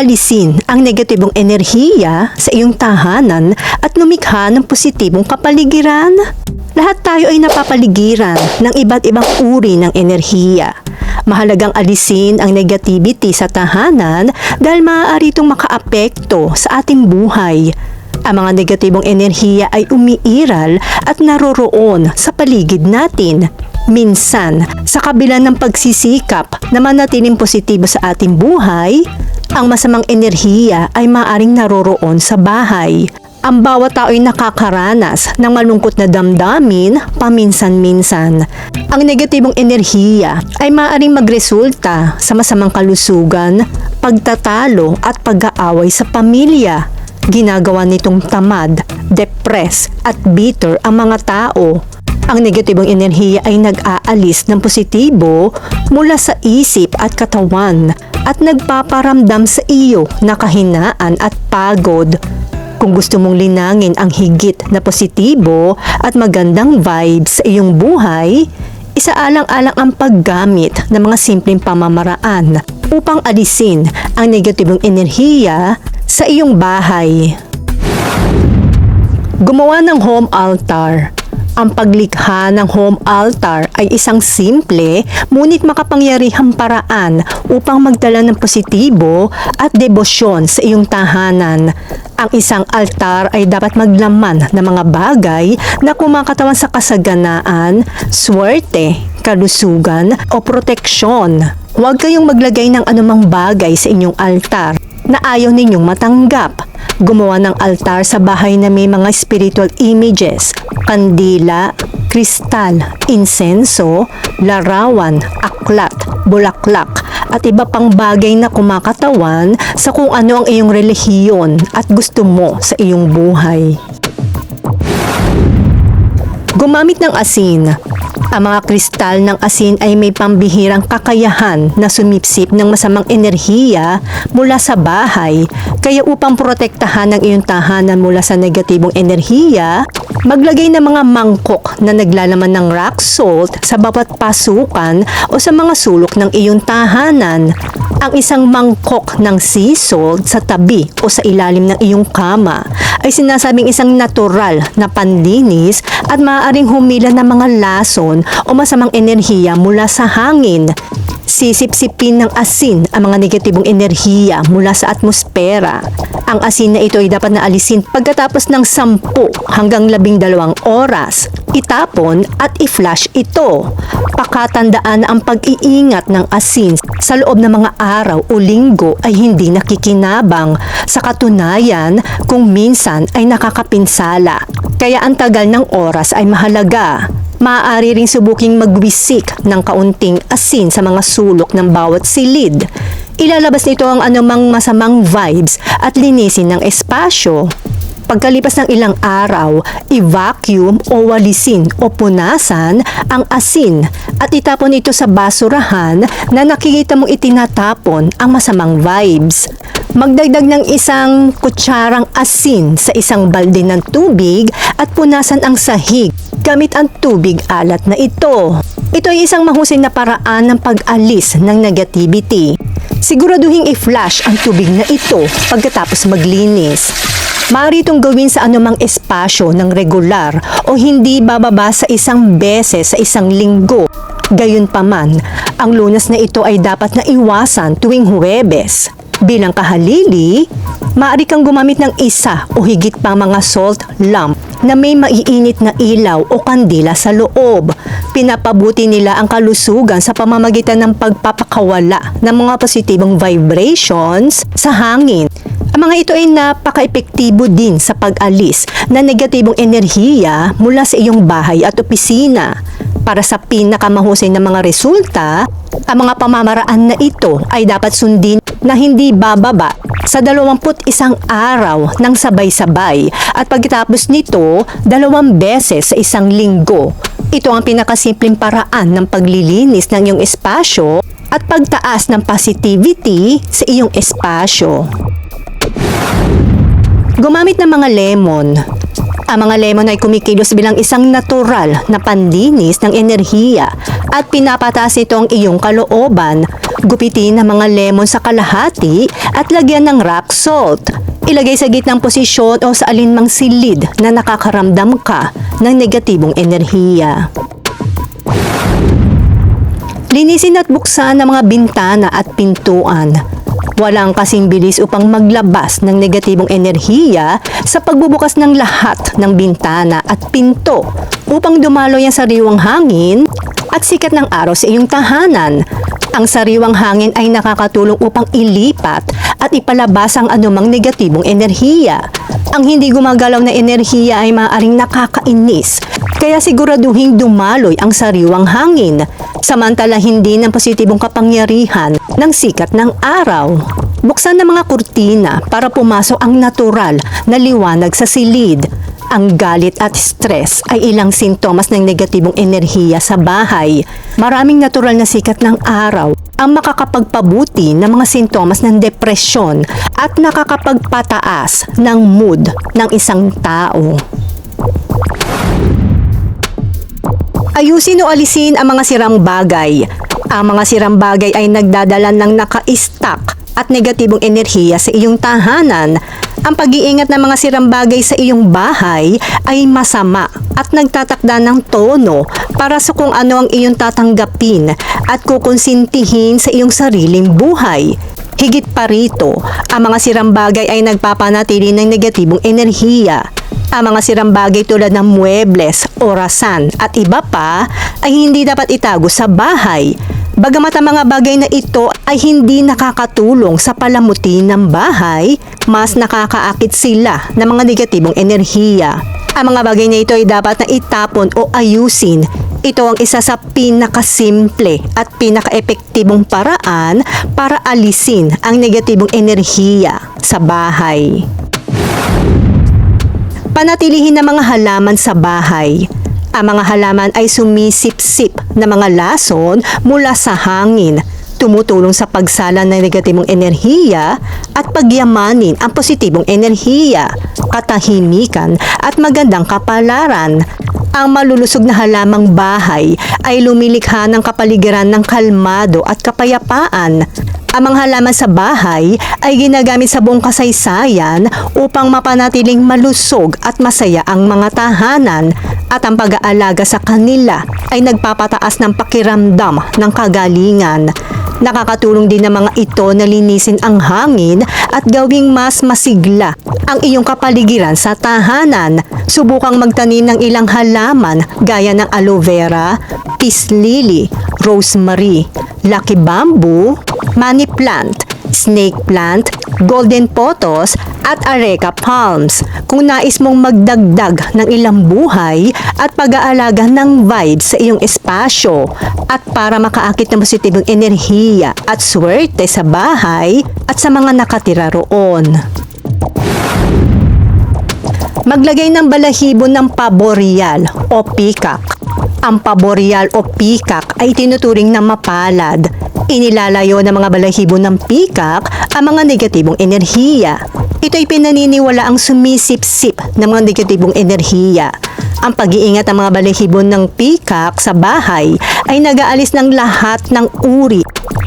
Alisin ang negatibong enerhiya sa iyong tahanan at lumikha ng positibong kapaligiran? Lahat tayo ay napapaligiran ng iba't ibang uri ng enerhiya. Mahalagang alisin ang negativity sa tahanan dahil maaari itong makaapekto sa ating buhay. Ang mga negatibong enerhiya ay umiiral at naroroon sa paligid natin. Minsan, sa kabila ng pagsisikap na manatiling positibo sa ating buhay, ang masamang enerhiya ay maaring naroroon sa bahay. Ang bawat tao ay nakakaranas ng malungkot na damdamin paminsan-minsan. Ang negatibong enerhiya ay maaaring magresulta sa masamang kalusugan, pagtatalo at pag-aaway sa pamilya. Ginagawa nitong tamad, depressed at bitter ang mga tao. Ang negatibong enerhiya ay nag-aalis ng positibo mula sa isip at katawan at nagpaparamdam sa iyo na kahinaan at pagod. Kung gusto mong linangin ang higit na positibo at magandang vibes sa iyong buhay, isaalang-alang ang paggamit ng mga simpleng pamamaraan upang alisin ang negatibong enerhiya sa iyong bahay. Gumawa ng home altar. Ang paglikha ng home altar ay isang simple ngunit makapangyarihang paraan upang magdala ng positibo at debosyon sa iyong tahanan. Ang isang altar ay dapat maglaman ng mga bagay na kumakatawan sa kasaganaan, swerte, kalusugan o proteksyon. Huwag kayong maglagay ng anumang bagay sa inyong altar na ayaw ninyong matanggap. Gumawa ng altar sa bahay na may mga spiritual images, kandila, kristal, insenso, larawan, aklat, bulaklak, at iba pang bagay na kumakatawan sa kung ano ang iyong relihiyon at gusto mo sa iyong buhay. Gumamit ng asin. Ang mga kristal ng asin ay may pambihirang kakayahan na sumipsip ng masamang enerhiya mula sa bahay. Kaya upang protektahan ang iyong tahanan mula sa negatibong enerhiya, maglagay ng mga mangkok na naglalaman ng rock salt sa bawat pasukan o sa mga sulok ng iyong tahanan. Ang isang mangkok ng sea salt sa tabi o sa ilalim ng iyong kama ay sinasabing isang natural na pandinis at maaaring humila ng mga lason o masamang enerhiya mula sa hangin. Sisipsipin ng asin ang mga negatibong enerhiya mula sa atmosfera. Ang asin na ito ay dapat na alisin pagkatapos ng 10 hanggang 12 oras. Itapon at i-flush ito. Pakatandaan ang pag-iingat ng asin sa loob ng mga araw o linggo ay hindi nakikinabang. Sa katunayan, kung minsan ay nakakapinsala. Kaya ang tagal ng oras ay mahalaga. Maaari ring subuking magwisik ng kaunting asin sa mga sulok ng bawat silid. Ilalabas nito ang anumang masamang vibes at linisin ng espasyo. Pagkalipas ng ilang araw, i-vacuum o walisin o punasan ang asin at itapon ito sa basurahan na nakikita mong itinatapon ang masamang vibes. Magdagdag ng isang kutsarang asin sa isang balde ng tubig at punasan ang sahig gamit ang tubig alat na ito. Ito ay isang mahusay na paraan ng pag-alis ng negativity. Siguraduhin i-flush ang tubig na ito pagkatapos maglinis. Maaari itong gawin sa anumang espasyo ng regular o hindi bababa sa isang beses sa isang linggo. Gayunpaman, ang lunas na ito ay dapat na iwasan tuwing Huwebes. Bilang kahalili, maaari kang gumamit ng isa o higit pang mga salt lamp na may maiinit na ilaw o kandila sa loob. Pinapabuti nila ang kalusugan sa pamamagitan ng pagpapakawala ng mga positibong vibrations sa hangin. Ang mga ito ay napaka-epektibo din sa pag-alis ng negatibong enerhiya mula sa iyong bahay at opisina. Para sa pinakamahusay na mga resulta, ang mga pamamaraan na ito ay dapat sundin na hindi bababa sa 21 araw ng sabay-sabay at pagkatapos nito, dalawang beses sa isang linggo. Ito ang pinakasimpleng paraan ng paglilinis ng iyong espasyo at pagtaas ng positivity sa iyong espasyo. Gumamit ng mga lemon. Ang mga lemon ay kumikilos bilang isang natural na pandinis ng enerhiya at pinapataas nito ang iyong kalooban. Gupitin ang mga lemon sa kalahati at lagyan ng rock salt. Ilagay sa gitnang posisyon o sa alinmang silid na nakakaramdam ka ng negatibong enerhiya. Linisin at buksan ang mga bintana at pintuan. Walang kasing bilis upang maglabas ng negatibong enerhiya sa pagbubukas ng lahat ng bintana at pinto upang dumaloy ang sariwang hangin at sikat ng araw sa iyong tahanan. Ang sariwang hangin ay nakakatulong upang ilipat at ipalabas ang anumang negatibong enerhiya. Ang hindi gumagalaw na enerhiya ay maaaring nakakainis, kaya siguraduhing dumaloy ang sariwang hangin, samantala hindi ng positibong kapangyarihan ng sikat ng araw. Buksan ng mga kurtina para pumasok ang natural na liwanag sa silid. Ang galit at stress ay ilang sintomas ng negatibong enerhiya sa bahay. Maraming natural na sikat ng araw ang makakapagpabuti ng mga sintomas ng depresyon at nakakapagpataas ng mood ng isang tao. Ayusin o alisin ang mga sirang bagay. Ang mga sirang bagay ay nagdadala ng naka-stack at negatibong enerhiya sa iyong tahanan. Ang pag-iingat ng mga sirang bagay sa iyong bahay ay masama at nagtatakda ng tono para sa kung ano ang iyong tatanggapin at kukonsintihin sa iyong sariling buhay. Higit pa rito, ang mga sirang bagay ay nagpapanatili ng negatibong enerhiya. Ang mga sirang bagay tulad ng muebles, orasan at iba pa ay hindi dapat itago sa bahay. Bagamat ang mga bagay na ito ay hindi nakakatulong sa palamuti ng bahay, mas nakakaakit sila ng mga negatibong enerhiya. Ang mga bagay na ito ay dapat na itapon o ayusin. Ito ang isa sa pinakasimple at pinakaepektibong paraan para alisin ang negatibong enerhiya sa bahay. Panatilihin ng mga halaman sa bahay. Ang mga halaman ay sumisip-sip na mga lason mula sa hangin, tumutulong sa pagsala ng negatibong enerhiya at pagyamanin ang positibong enerhiya, katahimikan at magandang kapalaran. Ang malulusog na halamang bahay ay lumilikha ng kapaligiran ng kalmado at kapayapaan. Ang mga halaman sa bahay ay ginagamit sa buong kasaysayan upang mapanatiling malusog at masaya ang mga tahanan at ang pag-aalaga sa kanila ay nagpapataas ng pakiramdam ng kagalingan. Nakakatulong din ng mga ito na linisin ang hangin at gawing mas masigla ang iyong kapaligiran sa tahanan. Subukang magtanim ng ilang halaman gaya ng aloe vera, peace lily, rosemary, lucky bamboo, money plant, snake plant, golden potos at areca palms. Kung nais mong magdagdag ng ilang buhay at pag-aalaga ng vibes sa iyong espasyo at para makaakit ng positibong enerhiya at swerte sa bahay at sa mga nakatira roon. Maglagay ng balahibo ng paboreal o peacock. Ang paboreal o peacock ay tinuturing na mapalad. Inilalayo ng mga balahibo ng peacock ang mga negatibong enerhiya. Ito ay pinaniniwala ang sumisip-sip ng mga negatibong enerhiya. Ang pag-iingat ng mga balahibo ng peacock sa bahay ay nag-aalis ng lahat ng uri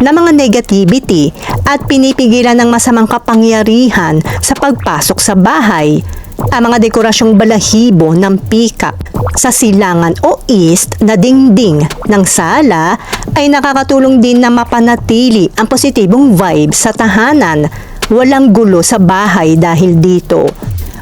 ng mga negativity at pinipigilan ng masamang kapangyarihan sa pagpasok sa bahay. Ang mga dekorasyong balahibo ng peacock sa silangan o east na dingding ng sala ay nakakatulong din na mapanatili ang positibong vibe sa tahanan. Walang gulo sa bahay dahil dito.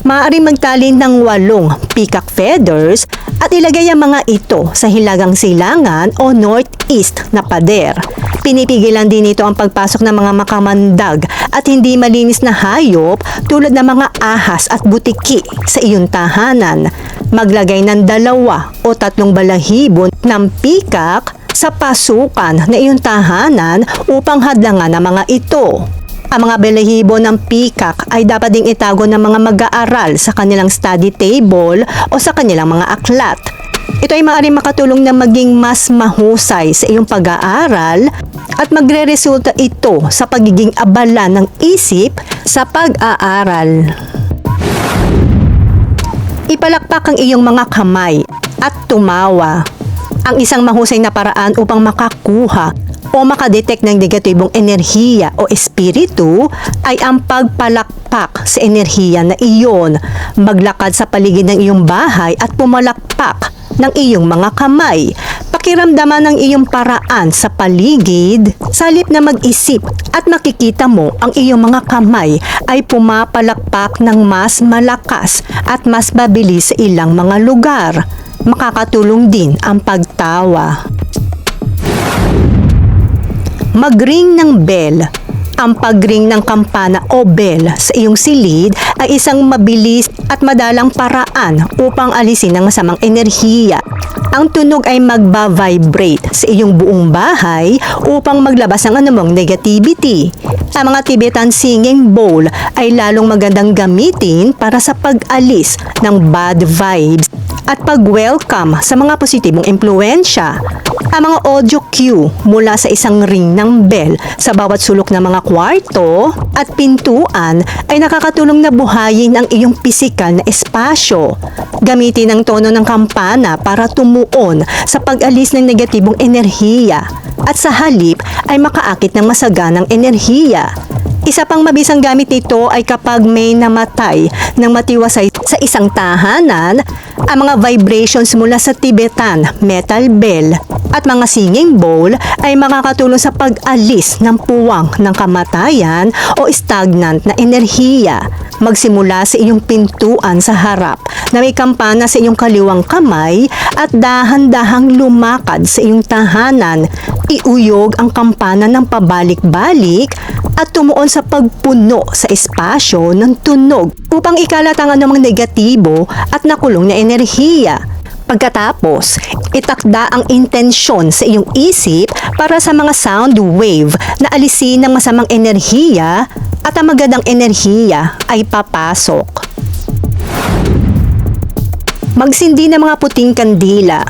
Maaari magtali ng walong peacock feathers at ilagay ang mga ito sa hilagang silangan o northeast na pader. Pinipigilan din ito ang pagpasok ng mga makamandag at hindi malinis na hayop tulad ng mga ahas at butiki sa iyong tahanan. Maglagay ng dalawa o tatlong balahibo ng peacock sa pasukan na iyong tahanan upang hadlangan ang mga ito. Ang mga balahibo ng peacock ay dapat ding itago ng mga mag-aaral sa kanilang study table o sa kanilang mga aklat. Ito ay maaaring makatulong na maging mas mahusay sa iyong pag-aaral at magre-resulta ito sa pagiging abala ng isip sa pag-aaral. Ipalakpak ang iyong mga kamay at tumawa. Ang isang mahusay na paraan upang makakuha o makadetect ng negatibong enerhiya o espiritu ay ang pagpalakpak sa enerhiya na iyon. Maglakad sa paligid ng iyong bahay at pumalakpak ng iyong mga kamay. Pakiramdaman ng iyong paraan sa paligid, salip na mag-isip at makikita mo ang iyong mga kamay ay pumapalakpak ng mas malakas at mas mabilis sa ilang mga lugar. Makakatulong din ang pagtawa. Magring ng bell. Ang pagring ng kampana o bell sa iyong silid ay isang mabilis at madalang paraan upang alisin ang masamang enerhiya. Ang tunog ay magba-vibrate sa iyong buong bahay upang maglabas ng anumang negativity. Ang mga Tibetan singing bowl ay lalong magandang gamitin para sa pag-alis ng bad vibes at pag-welcome sa mga positibong impluensya. Ang mga audio cue mula sa isang ring ng bell sa bawat sulok ng mga kwarto at pintuan ay nakakatulong na buhayin ang iyong pisikal na espasyo. Gamitin ang tono ng kampana para tumuon sa pag-alis ng negatibong enerhiya at sa halip ay makaakit ng masaganang enerhiya. Isa pang mabisang gamit nito ay kapag may namatay ng matiwasay sa isang tahanan, ang mga vibrations mula sa Tibetan metal bell at mga singing bowl ay makakatulong sa pag-alis ng puwang ng kamatayan o stagnant na enerhiya. Magsimula sa iyong pintuan sa harap na may kampana sa iyong kaliwang kamay at dahan-dahang lumakad sa iyong tahanan. Iuyog ang kampana ng pabalik-balik at tumuon sa pagpuno sa espasyo ng tunog upang ikalat ang anumang negatibo at nakulong na enerhiya. Pagkatapos, itakda ang intensyon sa iyong isip para sa mga sound wave na alisin ng masamang enerhiya at ang magandang enerhiya ay papasok. Magsindi ng mga puting kandila.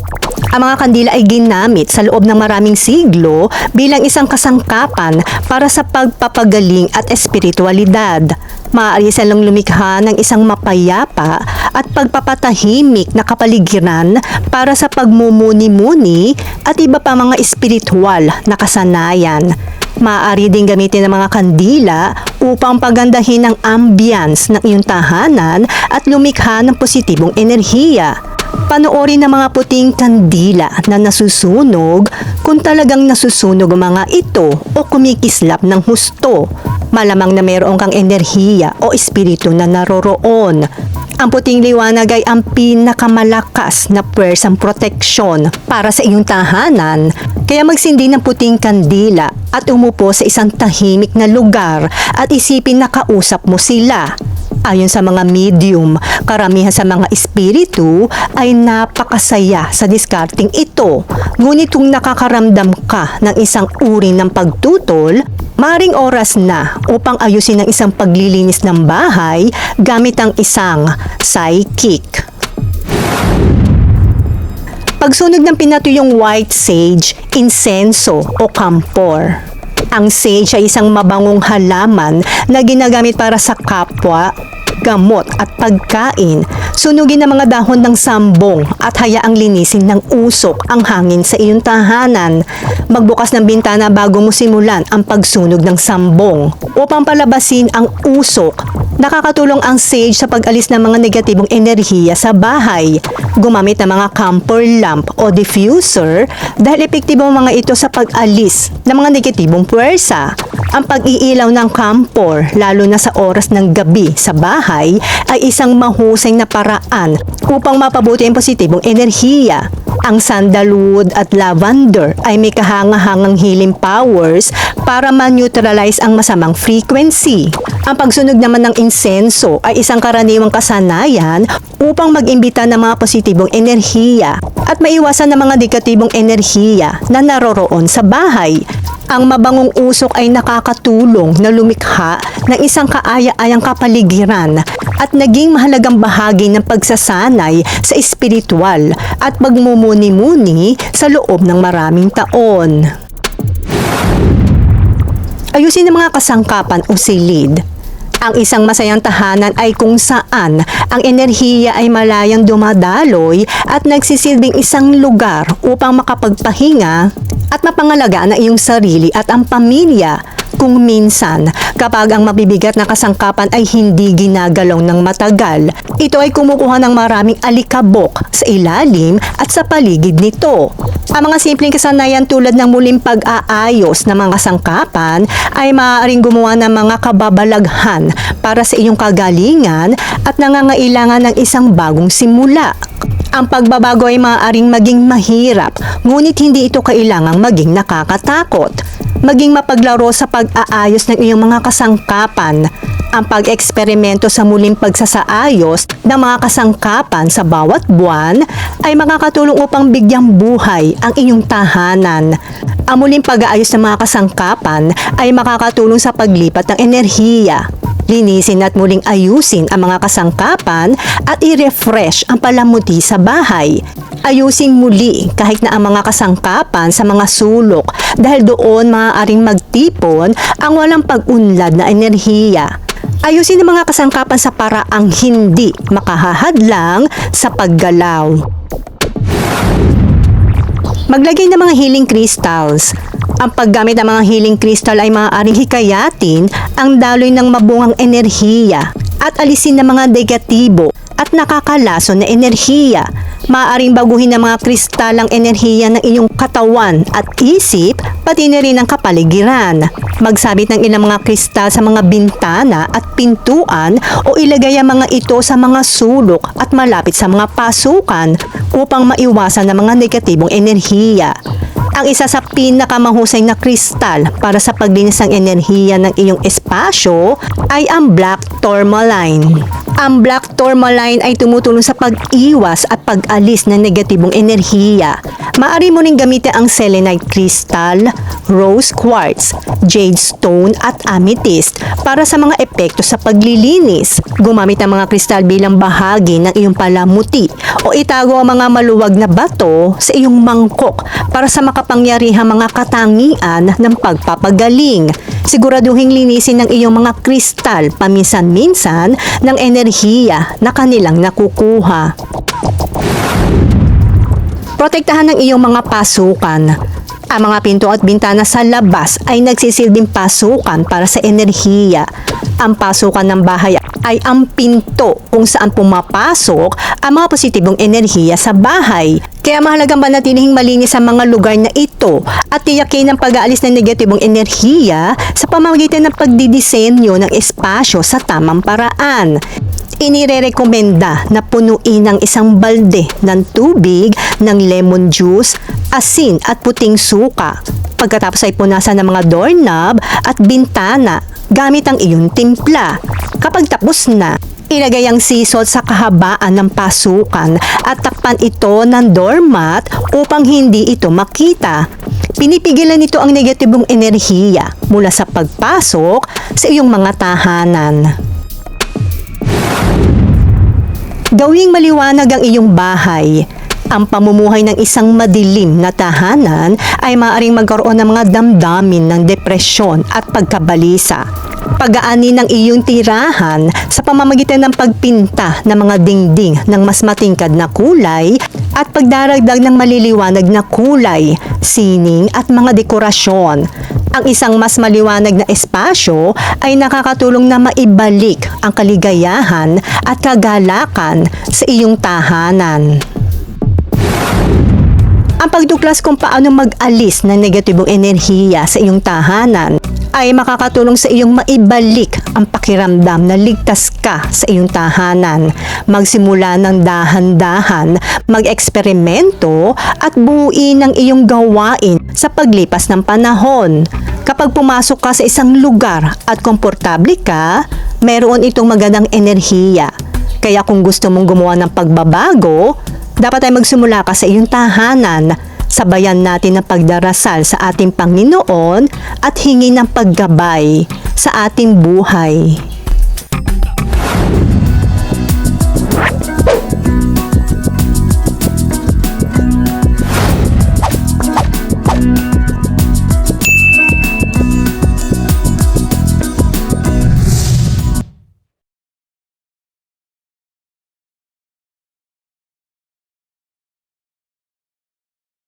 Ang mga kandila ay ginamit sa loob ng maraming siglo bilang isang kasangkapan para sa pagpapagaling at espiritualidad. Maaari silang lumikha ng isang mapayapa at pagpapatahimik na kapaligiran para sa pagmumuni-muni at iba pa mga espiritual na kasanayan. Maaari din gamitin ng mga kandila upang pagandahin ang ambience ng iyong tahanan at lumikha ng positibong enerhiya. Panoorin ng mga puting kandila na nasusunog kung talagang nasusunog ang mga ito o kumikislap ng husto. Malamang na mayroon kang enerhiya o espiritu na naroroon. Ang puting liwanag ay ang pinakamalakas na pwersang proteksyon para sa iyong tahanan. Kaya magsindi ng puting kandila at umupo sa isang tahimik na lugar at isipin na kausap mo sila. Ayon sa mga medium, karamihan sa mga espiritu ay napakasaya sa discarding ito. Ngunit kung nakakaramdam ka ng isang uri ng pagtutol, maring oras na upang ayusin ang isang paglilinis ng bahay gamit ang isang psychic. Pagsunog ng pinatuyong white sage, insenso o kampor. Ang sage ay isang mabangong halaman na ginagamit para sa kapwa, gamot at pagkain. Sunugin ang mga dahon ng sambong at hayaang linisin ng usok ang hangin sa iyong tahanan. Magbukas ng bintana bago mo simulan ang pagsunog ng sambong upang palabasin ang usok. Nakakatulong ang sage sa pag-alis ng mga negatibong enerhiya sa bahay. Gumamit ng mga camphor lamp o diffuser dahil epektibo ang mga ito sa pag-alis ng mga negatibong puwersa. Ang pag-iilaw ng camphor, lalo na sa oras ng gabi sa bahay, ay isang mahusay na paraan upang mapabuti ang positibong enerhiya. Ang sandalwood at lavender ay may kahanga-hangang healing powers para ma-neutralize ang masamang frequency. Ang pagsunog naman ng insenso ay isang karaniwang kasanayan upang mag-imbita ng mga positibong enerhiya at maiwasan ng mga negatibong enerhiya na naroroon sa bahay. Ang mabangong usok ay nakakatulong na lumikha ng isang kaaya-ayang kapaligiran at naging mahalagang bahagi ng pagsasanay sa espiritual at pagmumuni-muni sa loob ng maraming taon. Ayusin ang mga kasangkapan o silid. Ang isang masayang tahanan ay kung saan ang enerhiya ay malayang dumadaloy at nagsisilbing isang lugar upang makapagpahinga at mapangalagaan ang iyong sarili at ang pamilya kung minsan kapag ang mabibigat na kasangkapan ay hindi ginagalaw ng matagal. Ito ay kumukuha ng maraming alikabok sa ilalim at sa paligid nito. Ang mga simpleng kasanayan tulad ng muling pag-aayos ng mga sangkapan ay maaaring gumawa ng mga kababalaghan para sa iyong kagalingan at nangangailangan ng isang bagong simula. Ang pagbabago ay maaaring maging mahirap, ngunit hindi ito kailangang maging nakakatakot. Maging mapaglaro sa pag-aayos ng iyong mga kasangkapan. Ang pag-eksperimento sa muling pagsasaayos ng mga kasangkapan sa bawat buwan ay makakatulong upang bigyang buhay ang inyong tahanan. Ang muling pag-aayos ng mga kasangkapan ay makakatulong sa paglipat ng enerhiya linisin at muling ayusin ang mga kasangkapan at i-refresh ang palamuti sa bahay. Ayusin muli kahit na ang mga kasangkapan sa mga sulok dahil doon maaaring magtipon ang walang pag-unlad na enerhiya. Ayusin ang mga kasangkapan sa paraang hindi makahahadlang sa paggalaw. Maglagay ng mga healing crystals. Ang paggamit ng mga healing crystal ay maaaring hikayatin ang daloy ng mabungang enerhiya at alisin ng mga negatibo at nakakalaso na enerhiya. Maaaring baguhin ng mga kristalang enerhiya ng iyong katawan at isip, pati na rin ang kapaligiran. Magsabit ng ilang mga kristal sa mga bintana at pintuan o ilagay ang mga ito sa mga sulok at malapit sa mga pasukan upang maiwasan ng mga negatibong enerhiya. Ang isa sa pinakamahusay na kristal para sa paglinis ng enerhiya ng iyong espasyo ay ang black tourmaline. Ang black tourmaline ay tumutulong sa pag-iwas at pag-alis ng negatibong enerhiya. Maari mo ring gamitin ang selenite crystal, rose quartz, jade stone at amethyst para sa mga epekto sa paglilinis. Gumamit ng mga kristal bilang bahagi ng iyong palamuti o itago ang mga maluwag na bato sa iyong mangkok para sa makapangyarihang mga katangian ng pagpapagaling. Siguraduhin linisin ng iyong mga kristal paminsan-minsan ng enerhiya na kanilang nakukuha. Protektahan ng iyong mga pasukan. Ang mga pinto at bintana sa labas ay nagsisilbing pasukan para sa enerhiya. Ang pasukan ng bahay ay ang pinto kung saan pumapasok ang mga positibong enerhiya sa bahay. Kaya mahalagang manatilihing malinis ang mga lugar na ito at tiyakin ang pag-aalis ng negatibong enerhiya sa pamamagitan ng pagdidisenyo ng espasyo sa tamang paraan. Inirerekomenda na punuin ang isang balde ng tubig ng lemon juice, asin at puting suka. Pagkatapos ay punasan ng mga doorknob at bintana gamit ang iyong timpla. Kapag tapos na, ilagay ang sea sa kahabaan ng pasukan at takpan ito ng doormat upang hindi ito makita. Pinipigilan nito ang negatibong enerhiya mula sa pagpasok sa iyong mga tahanan. Gawing maliwanag ang iyong bahay. Ang pamumuhay ng isang madilim na tahanan ay maaaring magkaroon ng mga damdamin ng depresyon at pagkabalisa. Pag-aani ng iyong tirahan sa pamamagitan ng pagpinta ng mga dingding ng mas matingkad na kulay at pagdaragdag ng maliliwanag na kulay, sining at mga dekorasyon. Ang isang mas maliwanag na espasyo ay nakakatulong na maibalik ang kaligayahan at kagalakan sa iyong tahanan. Ang pagtuklas kung paano mag-alis ng negatibong enerhiya sa iyong tahanan ay makakatulong sa iyong maibalik ang pakiramdam na ligtas ka sa iyong tahanan. Magsimula ng dahan-dahan, mag-eksperimento at buuin ang iyong gawain sa paglipas ng panahon. Kapag pumasok ka sa isang lugar at komportable ka, meron itong magandang enerhiya. Kaya kung gusto mong gumawa ng pagbabago, dapat ay magsimula ka sa iyong tahanan. Sabayan natin ang pagdarasal sa ating Panginoon at hingi ng paggabay sa ating buhay.